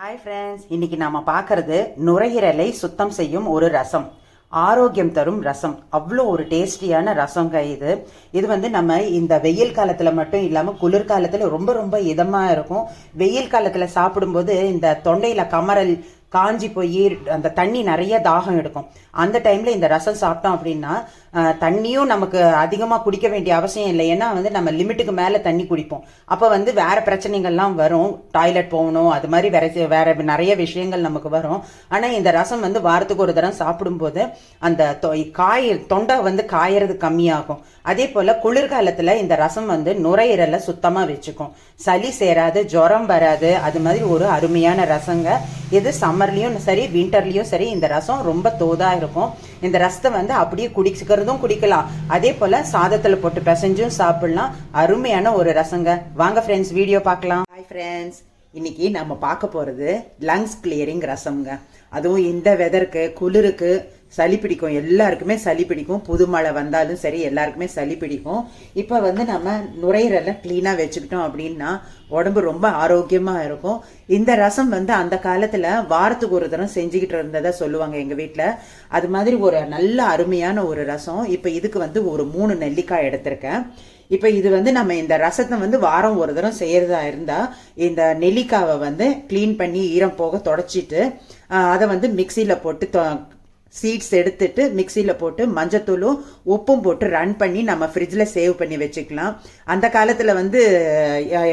Hi friends இன்னைக்கு நாம பார்க்கறது நுரையீரலை சுத்தம் செய்யும் ஒரு ரசம். ஆரோக்கியம் தரும் ரசம். அவ்வளோ ஒரு டேஸ்டியான ரசங்க இது. இது வந்து நம்ம இந்த வெயில் காலத்தில் மட்டும் இல்லாமல் குளிர்காலத்தில் ரொம்ப ரொம்ப இதமாக இருக்கும். வெயில் காலத்தில் சாப்பிடும்போது இந்த தொண்டையில் கமரல் காஞ்சி போய் அந்த தண்ணி நிறைய தாகம் எடுக்கும். அந்த டைமில் இந்த ரசம் சாப்பிட்டோம் அப்படின்னா தண்ணியும் நமக்கு அதிகமாக குடிக்க வேண்டிய அவசியம் இல்லை. ஏன்னா வந்து நம்ம லிமிட்டுக்கு மேலே தண்ணி குடிப்போம். அப்போ வந்து வேற பிரச்சனைகள்லாம் வரும். டாய்லெட் போகணும் அது மாதிரி வேற வேற நிறைய விஷயங்கள் நமக்கு வரும். ஆனால் இந்த ரசம் வந்து வாரத்துக்கு ஒரு தரம் சாப்பிடும்போது அந்த தொ- காய தொண்டை வந்து காயறது கம்மியாகும். அதே போல் குளிர்காலத்தில் இந்த ரசம் வந்து நுரையீரலை சுத்தமாக வச்சுக்கும். சளி சேராது ஜுரம் வராது அது மாதிரி ஒரு அருமையான ரசங்க. இது சம்மர்லேயும் சரி வின்டர்லேயும் சரி இந்த ரசம் ரொம்ப தோதாக இருக்கும். இந்த ரசத்தை வந்து அப்படியே குடிக்கிறதும் குடிக்கலாம். அதே போல் சாதத்தில் போட்டு பிசைஞ்சும் சாப்பிடலாம். அருமையான ஒரு ரசங்க. வாங்க ஃப்ரெண்ட்ஸ் வீடியோ பார்க்கலாம். ஹாய் ஃப்ரெண்ட்ஸ் இன்னைக்கு நம்ம பார்க்க போகிறது லங்ஸ் கிளியரிங் ரசம்ங்க. அதுவும் இந்த வெதருக்கு குளிருக்கு சளி பிடிக்கும். எல்லாருக்குமே சளி பிடிக்கும். புது மழை வந்தாலும் சரி எல்லாருக்குமே சளி பிடிக்கும். இப்போ வந்து நம்ம நுரையீரலை க்ளீனாக வச்சுக்கிட்டோம் அப்படின்னா உடம்பு ரொம்ப ஆரோக்கியமாக இருக்கும். இந்த ரசம் வந்து அந்த காலத்தில் வாரத்துக்கு ஒரு தரம் செஞ்சுக்கிட்டு இருந்ததாக சொல்லுவாங்க எங்கள் வீட்டில் அது மாதிரி ஒரு நல்ல அருமையான ஒரு ரசம். இப்போ இதுக்கு வந்து ஒரு மூணு நெல்லிக்காய் எடுத்திருக்கேன். இப்போ இது வந்து நம்ம இந்த ரசத்தை வந்து வாரம் ஒரு தரம் செய்கிறதா இருந்தால் இந்த நெல்லிக்காவை வந்து க்ளீன் பண்ணி ஈரம் போக தொடச்சிட்டு அதை வந்து மிக்சியில் போட்டு தொ- சீட்ஸ் எடுத்துட்டு மிக்சியில் போட்டு மஞ்சத்தூளும் உப்பும் போட்டு ரன் பண்ணி நம்ம ஃப்ரிட்ஜில் சேவ் பண்ணி வச்சுக்கலாம். அந்த காலத்தில் வந்து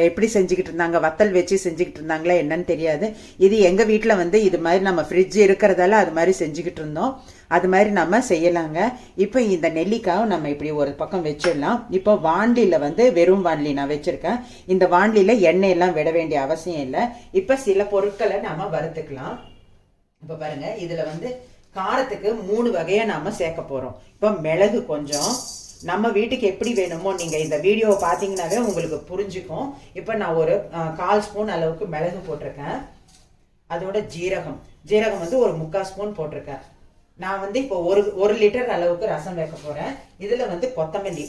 எப்படி செஞ்சுக்கிட்டு இருந்தாங்க வத்தல் வச்சு செஞ்சுக்கிட்டு இருந்தாங்களா என்னன்னு தெரியாது. இது எங்கள் வீட்டில் வந்து இது மாதிரி நம்ம ஃப்ரிட்ஜ் இருக்கிறதால அது மாதிரி செஞ்சுக்கிட்டு இருந்தோம். அது மாதிரி நம்ம செய்யலாங்க. இப்போ இந்த நெல்லிக்காவை நம்ம இப்படி ஒரு பக்கம் வச்சிடலாம். இப்போ வாண்டியில் வந்து வெறும் வாண்லி நான் வச்சுருக்கேன். இந்த வாண்டியில் எண்ணெயெல்லாம் விட வேண்டிய அவசியம் இல்லை. இப்போ சில பொருட்களை நம்ம வறுத்துக்கலாம். இப்போ பாருங்கள் இதில் வந்து காரத்துக்கு மூணு வகையை நாம் சேர்க்க போகிறோம் இப்போ மிளகு கொஞ்சம். நம்ம வீட்டுக்கு எப்படி வேணுமோ நீங்கள் இந்த வீடியோவை பார்த்தீங்கன்னாவே உங்களுக்கு புரிஞ்சுக்கும். இப்போ நான் ஒரு கால் ஸ்பூன் அளவுக்கு மிளகு போட்டிருக்கேன். அதோட ஜீரகம். ஜீரகம் வந்து ஒரு முக்கால் ஸ்பூன் போட்டிருக்கேன். நான் வந்து இப்போ ஒரு ஒரு லிட்டர் அளவுக்கு ரசம் வைக்க போகிறேன் இதில் வந்து கொத்தமல்லி.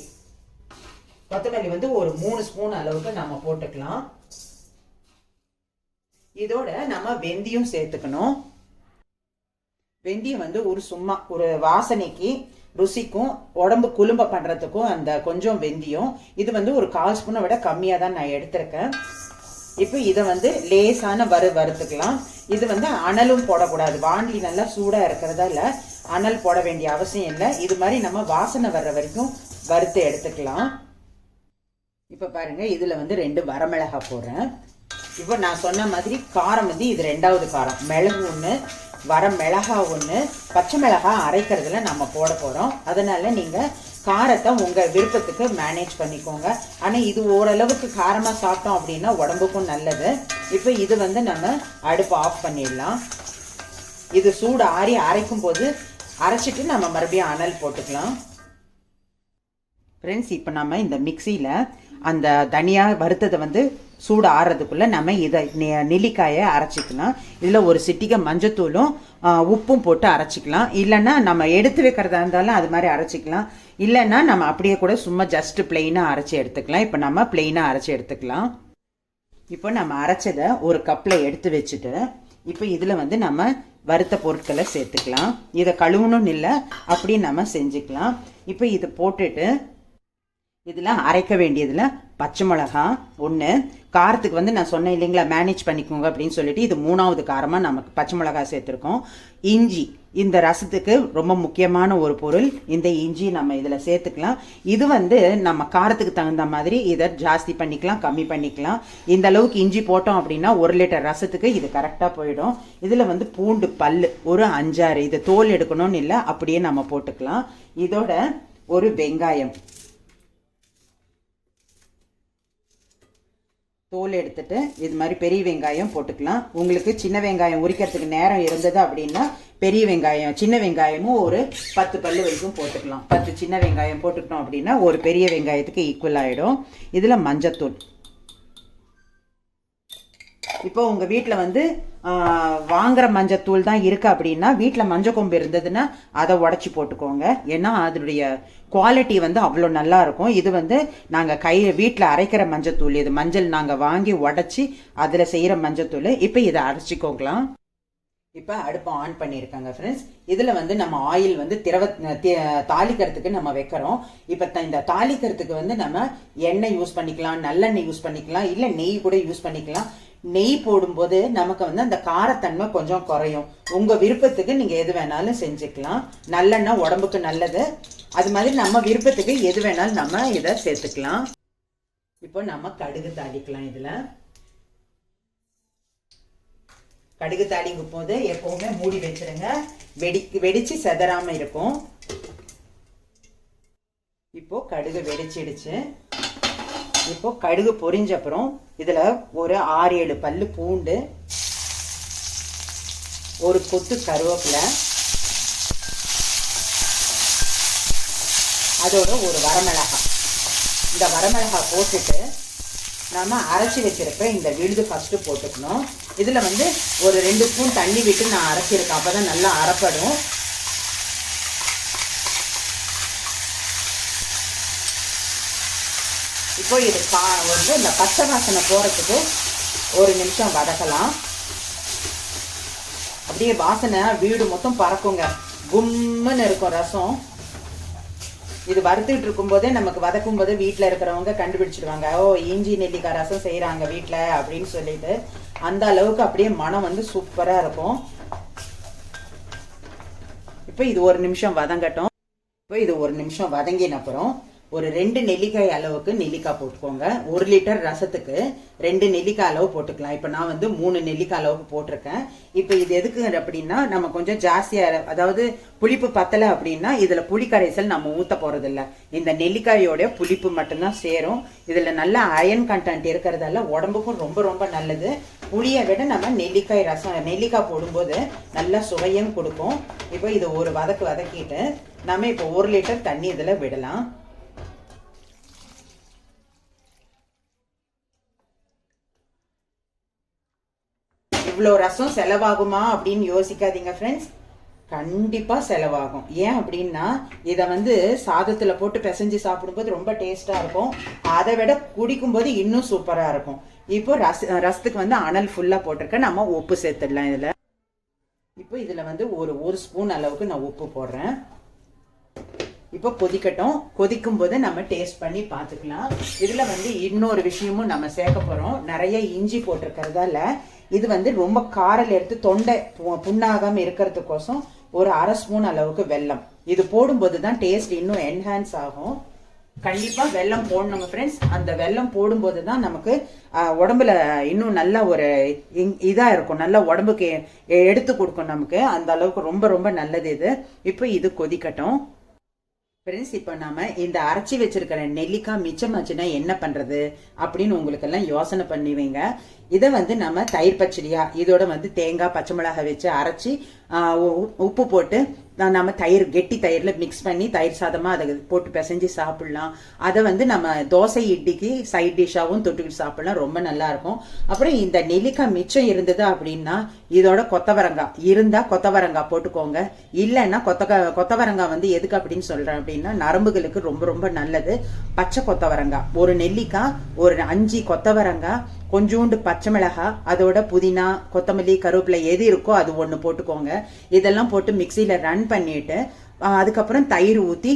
கொத்தமல்லி வந்து ஒரு மூணு ஸ்பூன் அளவுக்கு நம்ம போட்டுக்கலாம். இதோட நம்ம வெந்தயம் சேர்த்துக்கணும். வெந்தயம் வந்து ஒரு சும்மா ஒரு வாசனைக்கு ருசிக்கும் உடம்பு குளும்ப பண்ணுறதுக்கும் அந்த கொஞ்சம் வெந்தியம். இது வந்து ஒரு கால் ஸ்பூனை விட கம்மியாக தான் நான் எடுத்திருக்கேன். இப்போ இதை வந்து லேசான வறு வறுத்துக்கலாம். இது வந்து அனலும் போடக்கூடாது. வாண்டி நல்லா சூடாக இருக்கிறதால அனல் போட வேண்டிய அவசியம் இல்லை. இது மாதிரி நம்ம வாசனை வர்ற வரைக்கும் வறுத்து எடுத்துக்கலாம். இப்போ பாருங்கள் இதில் வந்து ரெண்டு வரமிளகா போடுறேன். இப்போ நான் சொன்ன மாதிரி காரம் வந்து இது ரெண்டாவது காரம். மிளகு ஒன்று வர மிளகா ஒன்று பச்சை மிளகா அரைக்கிறதுல நம்ம போட போகிறோம் அதனால் நீங்கள் காரத்தை உங்கள் விருப்பத்துக்கு மேனேஜ் பண்ணிக்கோங்க. ஆனால் இது ஓரளவுக்கு காரமாக சாப்பிட்டோம் அப்படின்னா உடம்புக்கும் நல்லது. இப்போ இது வந்து நம்ம அடுப்பு ஆஃப் பண்ணிடலாம். இது சூடு ஆறி அரைக்கும் போது அரைச்சிட்டு நம்ம மறுபடியும் அனல் போட்டுக்கலாம். ஃப்ரெண்ட்ஸ் இப்போ நம்ம இந்த மிக்சியில் அந்த தனியாக வறுத்ததை வந்து சூடு ஆறுறதுக்குள்ளே நம்ம இதை நெ- நெல்லிக்காயை அரைச்சிக்கலாம். இதில் ஒரு சிட்டிகை மஞ்சத்தூளும் உப்பும் போட்டு அரைச்சிக்கலாம். இல்லைன்னா நம்ம எடுத்து வைக்கிறதா இருந்தாலும் அது மாதிரி அரைச்சிக்கலாம். இல்லைன்னா நம்ம அப்படியே கூட சும்மா ஜஸ்ட் பிளெயினாக அரைச்சி எடுத்துக்கலாம். இப்போ நம்ம பிளெயினாக அரைச்சி எடுத்துக்கலாம். இப்போ நம்ம அரைச்சதை ஒரு கப்பில் எடுத்து வச்சுட்டு இப்போ இதில் வந்து நம்ம வறுத்த பொருட்களை சேர்த்துக்கலாம். இதை கழுவணும்னு இல்லை அப்படியே நம்ம செஞ்சுக்கலாம். இப்போ இதை போட்டுட்டு இதில் அரைக்க வேண்டியதில் பச்சை மிளகா ஒன்று காரத்துக்கு வந்து நான் சொன்னேன் இல்லைங்களா மேனேஜ் பண்ணிக்கோங்க அப்படின்னு சொல்லிட்டு இது மூணாவது காரமாக நமக்கு பச்சை மிளகா சேர்த்துருக்கோம். இஞ்சி இந்த ரசத்துக்கு ரொம்ப முக்கியமான ஒரு பொருள். இந்த இஞ்சி நம்ம இதில் சேர்த்துக்கலாம். இது வந்து நம்ம காரத்துக்கு தகுந்த மாதிரி இதை ஜாஸ்தி பண்ணிக்கலாம் கம்மி பண்ணிக்கலாம். இந்த அளவுக்கு இஞ்சி போட்டோம் அப்படின்னா ஒரு லிட்டர் ரசத்துக்கு இது கரெக்டாக போயிடும். இதில் வந்து பூண்டு பல் ஒரு அஞ்சாறு. இது தோல் எடுக்கணும்னு இல்லை அப்படியே நம்ம போட்டுக்கலாம். இதோட ஒரு வெங்காயம். தோல் எடுத்துட்டு இது மாதிரி பெரிய வெங்காயம் போட்டுக்கலாம். உங்களுக்கு சின்ன வெங்காயம் உரிக்கிறதுக்கு நேரம் இருந்தது அப்படின்னா பெரிய வெங்காயம் சின்ன வெங்காயமும் ஒரு பத்து பல்லு வரைக்கும் போட்டுக்கலாம். பத்து சின்ன வெங்காயம் போட்டுக்கிட்டோம் அப்படின்னா ஒரு பெரிய வெங்காயத்துக்கு ஈக்குவல் ஆகிடும் இதில் மஞ்சத்தூள். இப்போ உங்கள் வீட்டில் வந்து வாங்குற மஞ்சத்தூள் தான் இருக்குது அப்படின்னா வீட்டில் மஞ்சள் கொம்பு இருந்ததுன்னா அதை உடச்சி போட்டுக்கோங்க. ஏன்னா அதனுடைய குவாலிட்டி வந்து அவ்வளோ நல்லா இருக்கும். இது வந்து நாங்கள் கை வீட்டில் அரைக்கிற மஞ்சத்தூள் இது மஞ்சள் நாங்கள் வாங்கி உடச்சி அதில் செய்கிற மஞ்சத்தூள் இப்போ இதை அரைச்சிக்கோங்களாம். இப்போ அடுப்பை ஆன் பண்ணியிருக்காங்க ஃப்ரெண்ட்ஸ் இதில் வந்து நம்ம ஆயில் வந்து திரவ தாளிக்கிறதுக்கு நம்ம வைக்கிறோம். இப்போ த- இந்த தாளிக்கிறதுக்கு வந்து நம்ம எண்ணெய் யூஸ் பண்ணிக்கலாம் நல்லெண்ணெய் யூஸ் பண்ணிக்கலாம் இல்லை நெய் கூட யூஸ் பண்ணிக்கலாம். நெய் போடும்போது நமக்கு வந்து அந்த காரத்தன்மை கொஞ்சம் குறையும். உங்கள் விருப்பத்துக்கு நீங்கள் எது வேணாலும் செஞ்சுக்கலாம். நல்லெண்ணெய் உடம்புக்கு நல்லது. அது மாதிரி நம்ம விருப்பத்துக்கு எது வேணாலும் நம்ம இதை சேர்த்துக்கலாம். இப்போ நம்ம கடுகு தாளிக்கலாம் இதில். கடுகு தாளிங்கும் போது எப்பவுமே மூடி வச்சிருங்க. வெடி வெடிச்சு செதறாமல் இருக்கும். இப்போ கடுகு வெடிச்சிடுச்சு. இப்போ கடுகு பொரிஞ்ச அப்புறம் இதில் ஒரு ஆறு ஏழு பல்லு பூண்டு ஒரு கொத்து கருவேப்பிலை அதோட ஒரு வரமிளகாய். இந்த வரமிளகாய் போட்டுட்டு நம்ம அரைச்சி வச்சிருக்க இந்த விழுது ஃபஸ்ட்டு போட்டுக்கணும். இதில் வந்து ஒரு ரெண்டு ஸ்பூன் தண்ணி விட்டு நான் அரைச்சிருக்கேன். அப்பதான் நல்லா அரைப்படும். இப்போ இது பா வந்து இந்த பச்சை வாசனை போகிறதுக்கு ஒரு நிமிஷம் வதக்கலாம். அப்படியே வாசனை வீடு மொத்தம் பறக்குங்க. கும்முன்னு இருக்கும் ரசம். இது வறுத்துட்டு இருக்கும்போதே நமக்கு வதக்கும் போது வீட்டில் இருக்கிறவங்க கண்டுபிடிச்சிடுவாங்க. ஓ இஞ்சி நெல்லிக்காய் ரசம் செய்கிறாங்க வீட்டில் அப்படின்னு சொல்லிட்டு. அந்த அளவுக்கு அப்படியே மனம் வந்து சூப்பராக இருக்கும். இப்போ இது ஒரு நிமிஷம் வதங்கட்டும். இப்போ இது ஒரு நிமிஷம் வதங்கின அப்புறம் ஒரு ரெண்டு நெல்லிக்காய் அளவுக்கு நெல்லிக்காய் போட்டுக்கோங்க. ஒரு லிட்டர் ரசத்துக்கு ரெண்டு நெல்லிக்காய் அளவு போட்டுக்கலாம். இப்போ நான் வந்து மூணு நெல்லிக்காய் அளவுக்கு போட்டிருக்கேன். இப்போ இது எதுக்கு அப்படின்னா நம்ம கொஞ்சம் ஜாஸ்தியாக அதாவது புளிப்பு பத்தலை அப்படின்னா இதில் புளி கரைசல் நம்ம ஊற்ற போகிறதில்ல இந்த நெல்லிக்காயோட புளிப்பு மட்டும்தான் சேரும். இதில் நல்ல அயன் கண்டென்ட் இருக்கிறதால உடம்புக்கும் ரொம்ப ரொம்ப நல்லது. புளியை விட நம்ம நெல்லிக்காய் ரசம் நெல்லிக்காய் போடும்போது நல்லா சுவையும் கொடுக்கும். இப்போ இதை ஒரு வதக்கு வதக்கிட்டு நம்ம இப்போ ஒரு லிட்டர் தண்ணி இதில் விடலாம். இவ்வளோ ரசம் செலவாகுமா அப்படின்னு யோசிக்காதீங்க ஃப்ரெண்ட்ஸ் கண்டிப்பாக செலவாகும். ஏன் அப்படின்னா இதை வந்து சாதத்தில் போட்டு பிசைஞ்சு சாப்பிடும்போது ரொம்ப டேஸ்ட்டாக இருக்கும். அதை விட குடிக்கும்போது இன்னும் சூப்பராக இருக்கும். இப்போ ரஸ் ரசத்துக்கு வந்து அனல் ஃபுல்லாக போட்டிருக்கேன். நம்ம உப்பு சேர்த்துடலாம் இதில். இப்போ இதில் வந்து ஒரு ஒரு ஸ்பூன் அளவுக்கு நான் உப்பு போடுறேன். இப்போ கொதிக்கட்டும். கொதிக்கும் போது நம்ம டேஸ்ட் பண்ணி பார்த்துக்கலாம். இதில் வந்து இன்னொரு விஷயமும் நம்ம சேர்க்க போகிறோம் நிறைய இஞ்சி போட்டிருக்கிறதால இது வந்து ரொம்ப காரல் எடுத்து தொண்டை பு- புண்ணாகாம இருக்கிறதுக்கோசம் ஒரு அரை ஸ்பூன் அளவுக்கு வெல்லம். இது போடும்போது தான் டேஸ்ட் இன்னும் என்ஹான்ஸ் ஆகும். கண்டிப்பா வெல்லம் போடணுங்க ஃப்ரெண்ட்ஸ் அந்த வெல்லம் போடும்போது தான் நமக்கு உடம்புல இன்னும் நல்ல ஒரு இங்- இதா இருக்கும். நல்ல உடம்புக்கு எடுத்து கொடுக்கும் நமக்கு. அந்த அளவுக்கு ரொம்ப ரொம்ப நல்லது இது. இப்போ இது கொதிக்கட்டும். ஃப்ரெண்ட்ஸ் இப்போ நாம இந்த அரைச்சி வச்சிருக்கிற நெல்லிக்காய் மிச்சமாச்சுன்னா என்ன பண்றது? அப்படின்னு உங்களுக்கு எல்லாம் யோசனை பண்ணுவீங்க இதை வந்து நம்ம தயிர் பச்சடியா இதோட வந்து தேங்காய் பச்சை மிளகாய் வச்சு அரைச்சி உ- உப்பு போட்டு நம்ம தயிர் கெட்டி தயிரில் மிக்ஸ் பண்ணி தயிர் சாதமாக அதை போட்டு பிசைஞ்சு சாப்பிட்லாம். அதை வந்து நம்ம தோசை இட்லிக்கு சைட் டிஷ்ஷாகவும் தொட்டுக்கிட்டு சாப்பிட்லாம். ரொம்ப நல்லாயிருக்கும் அப்புறம் இந்த நெல்லிக்காய் மிச்சம் இருந்தது அப்படின்னா இதோட கொத்தவரங்காய். இருந்தால் கொத்தவரங்காய் போட்டுக்கோங்க. இல்லைன்னா கொத்த கொத்தவரங்காய் வந்து எதுக்கு அப்படின்னு சொல்கிறேன் அப்படின்னா நரம்புகளுக்கு ரொம்ப ரொம்ப நல்லது. பச்சை கொத்தவரங்காய். ஒரு நெல்லிக்காய் ஒரு அஞ்சு கொத்தவரங்காய் கொஞ்சோண்டு பச்சை மிளகாய் அதோட புதினா கொத்தமல்லி கருவேப்பிலை எது இருக்கோ அது ஒன்று போட்டுக்கோங்க. இதெல்லாம் போட்டு மிக்சியில் ரன் பண்ணிட்டு அதுக்கப்புறம் தயிர் ஊற்றி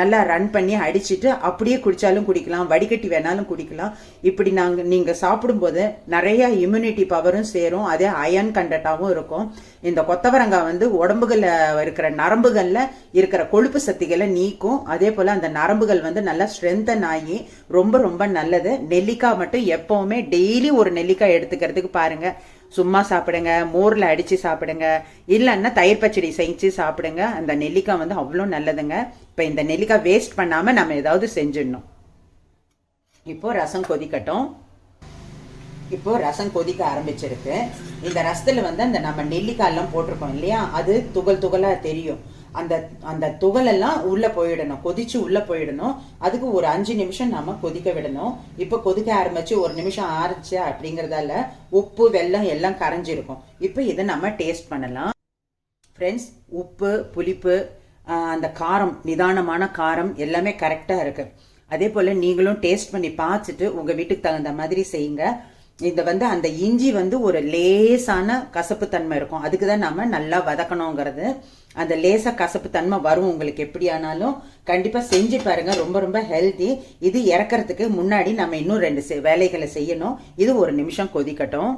நல்லா ரன் பண்ணி அடிச்சுட்டு அப்படியே குடித்தாலும் குடிக்கலாம் வடிகட்டி வேணாலும் குடிக்கலாம். இப்படி நாங்கள் நீங்கள் சாப்பிடும்போது நிறைய இம்யூனிட்டி பவரும் சேரும். அதே அயன் கண்டட்டாகவும் இருக்கும். இந்த கொத்தவரங்காய் வந்து உடம்புகளில் இருக்கிற நரம்புகளில் இருக்கிற கொழுப்பு சக்திகளை நீக்கும். அதே போல் அந்த நரம்புகள் வந்து நல்லா ஸ்ட்ரென்தன் ஆகி ரொம்ப ரொம்ப நல்லது. நெல்லிக்காய் மட்டும் எப்போவுமே டெய்லி ஒரு நெல்லிக்காய் எடுத்துக்கிறதுக்கு பாருங்கள் சும்மா சாப்பிடுங்க மோரில் அடித்து சாப்பிடுங்க இல்லைன்னா தயிர் பச்சடி செஞ்சு சாப்பிடுங்க. அந்த நெல்லிக்காய் வந்து அவ்வளோ நல்லதுங்க. இப்போ இந்த நெல்லிக்காய் வேஸ்ட் பண்ணாமல் நம்ம ஏதாவது செஞ்சிடணும். இப்போது ரசம் கொதிக்கட்டும். இப்போ ரசம் கொதிக்க ஆரம்பிச்சிருக்கு. இந்த ரசத்தில் வந்து அந்த நம்ம நெல்லிக்காயெல்லாம் போட்டிருக்கோம் இல்லையா? அது துகள் துகளாக தெரியும். அந்த அந்த துகளெல்லாம் உள்ள போயிடணும் கொதிச்சு உள்ள போயிடணும். அதுக்கு ஒரு அஞ்சு நிமிஷம் நாம கொதிக்க விடணும். இப்போ கொதிக்க ஆரம்பிச்சு ஒரு நிமிஷம் ஆறுச்சு அப்படிங்கறதால உப்பு வெல்லம் எல்லாம் கரைஞ்சிருக்கும். இப்போ இதை நம்ம டேஸ்ட் பண்ணலாம். ஃப்ரெண்ட்ஸ் உப்பு புளிப்பு அந்த காரம் நிதானமான காரம் எல்லாமே கரெக்டாக இருக்கு. அதே போல் நீங்களும் டேஸ்ட் பண்ணி பார்த்துட்டு உங்கள் வீட்டுக்கு தகுந்த மாதிரி செய்யுங்க. இந்த வந்து அந்த இஞ்சி வந்து ஒரு லேசான கசப்பு தன்மை இருக்கும். அதுக்கு தான் நம்ம நல்லா வதக்கணுங்கிறது. அந்த லேசாக கசப்பு தன்மை வரும் உங்களுக்கு எப்படி ஆனாலும் கண்டிப்பாக செஞ்சு பாருங்கள் ரொம்ப ரொம்ப ஹெல்தி இது இறக்கறதுக்கு முன்னாடி நம்ம இன்னும் ரெண்டு வேலைகளை செய்யணும். இது ஒரு நிமிஷம் கொதிக்கட்டும்.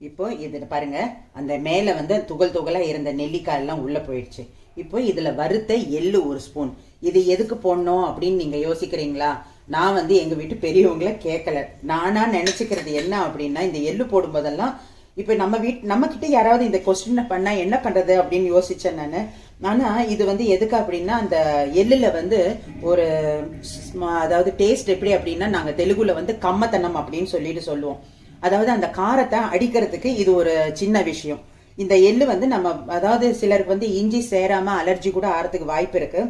இப்போ இது பாருங்க. அந்த மேலே வந்து துகள் துகளாக இருந்த நெல்லிக்காய் எல்லாம் போயிடுச்சு. இப்போ இதில் வறுத்த எள்ளு ஒரு ஸ்பூன் இது எதுக்கு போடணும் அப்படின்னு நீங்கள் யோசிக்கிறீங்களா? நான் வந்து எங்கள் வீட்டு பெரியவங்கள கேட்கல நானா நினச்சிக்கிறது என்ன அப்படின்னா இந்த எள்ளு போடும்போதெல்லாம் இப்போ நம்ம வீட் நம்ம கிட்ட யாராவது இந்த கொஸ்டினை பண்ணா என்ன பண்றது அப்படின்னு யோசிச்சேன் நான். ஆனா இது வந்து எதுக்கு அப்படின்னா அந்த எள்ளுல வந்து ஒரு அதாவது டேஸ்ட் எப்படி அப்படின்னா நாங்க தெலுங்குல வந்து கம்மத்தனம் அப்படின்னு சொல்லிட்டு சொல்லுவோம். அதாவது அந்த காரத்தை அடிக்கிறதுக்கு இது ஒரு சின்ன விஷயம். இந்த எள்ளு வந்து நம்ம அதாவது சிலருக்கு வந்து இஞ்சி சேராம அலர்ஜி கூட ஆறதுக்கு வாய்ப்பு இருக்கு.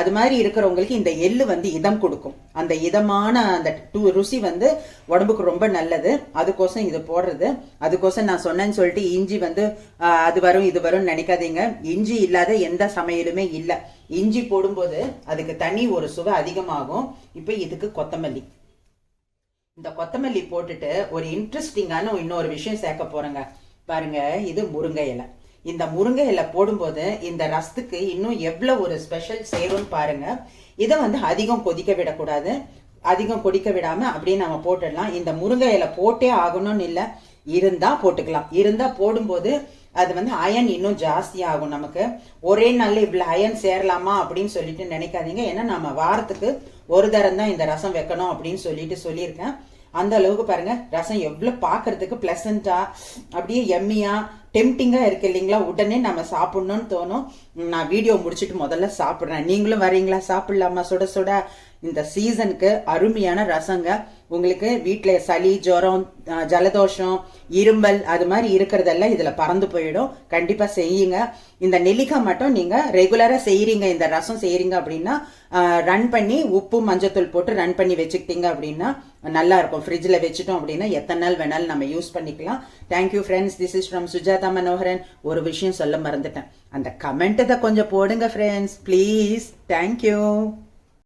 அது மாதிரி இருக்கிறவங்களுக்கு இந்த எள்ளு வந்து இதம் கொடுக்கும். அந்த இதமான அந்த டூ ருசி வந்து உடம்புக்கு ரொம்ப நல்லது. அதுக்கோசம் இது போடுறது. அதுக்கோசம் நான் சொன்னேன்னு சொல்லிட்டு இஞ்சி வந்து அது வரும் இது வரும்னு நினைக்காதீங்க. இஞ்சி இல்லாத எந்த சமையலுமே இல்லை. இஞ்சி போடும்போது அதுக்கு தனி ஒரு சுவை அதிகமாகும். இப்போ இதுக்கு கொத்தமல்லி. இந்த கொத்தமல்லி போட்டுட்டு ஒரு இன்ட்ரெஸ்டிங்கான இன்னொரு விஷயம் சேர்க்க போறேங்க. பாருங்க இது முருங்கை இலை. இந்த முருங்கை இலை போடும்போது இந்த ரசத்துக்கு இன்னும் எவ்வளோ ஒரு ஸ்பெஷல் சேரும்னு பாருங்க. இதை வந்து அதிகம் கொதிக்க விடக்கூடாது. அதிகம் கொதிக்க விடாமல் அப்படியே நம்ம போட்டுடலாம். இந்த முருங்கை இலை போட்டே ஆகணும்னு இல்லை இருந்தால் போட்டுக்கலாம். இருந்தால் போடும்போது அது வந்து அயன் இன்னும் ஜாஸ்தி ஆகும் நமக்கு. ஒரே நாளில் இவ்வளோ அயன் சேரலாமா அப்படின்னு சொல்லிட்டு நினைக்காதீங்க. ஏன்னா நம்ம வாரத்துக்கு ஒரு தரம் தான் இந்த ரசம் வைக்கணும் அப்படின்னு சொல்லிட்டு சொல்லியிருக்கேன். அந்த அளவுக்கு பாருங்க ரசம் எவ்வளவு பார்க்கிறதுக்கு பிளசண்டா அப்படியே எம்மியா டெம்டிங்கா இருக்கு இல்லைங்களா? உடனே நம்ம சாப்பிடணும்னு தோணும். நான் வீடியோ முடிச்சுட்டு முதல்ல சாப்பிடுறேன். நீங்களும் வரீங்களா? சாப்பிடலாமா? சுட சுட. இந்த சீசனுக்கு அருமையான ரசங்க. உங்களுக்கு வீட்டில் சளி ஜுரம் ஜலதோஷம் இரும்பல் அது மாதிரி இருக்கிறதெல்லாம் இதில் பறந்து போயிடும். கண்டிப்பாக செய்யுங்க. இந்த நெல்லிக்காய் மட்டும் நீங்கள் ரெகுலராக செய்கிறீங்க இந்த ரசம் செய்கிறீங்க அப்படின்னா ரன் பண்ணி உப்பு மஞ்சத்தூள் போட்டு ரன் பண்ணி வச்சுக்கிட்டீங்க அப்படின்னா நல்லா இருக்கும். ஃப்ரிட்ஜில் வச்சுட்டோம் அப்படின்னா எத்தனை நாள் வேணாலும் நம்ம யூஸ் பண்ணிக்கலாம். Thank you friends this is from Sujatha Manoharan ஒரு விஷயம் சொல்ல மறந்துட்டேன். அந்த கமெண்ட்டை கொஞ்சம் போடுங்க ஃப்ரெண்ட்ஸ் ப்ளீஸ் தேங்க்யூ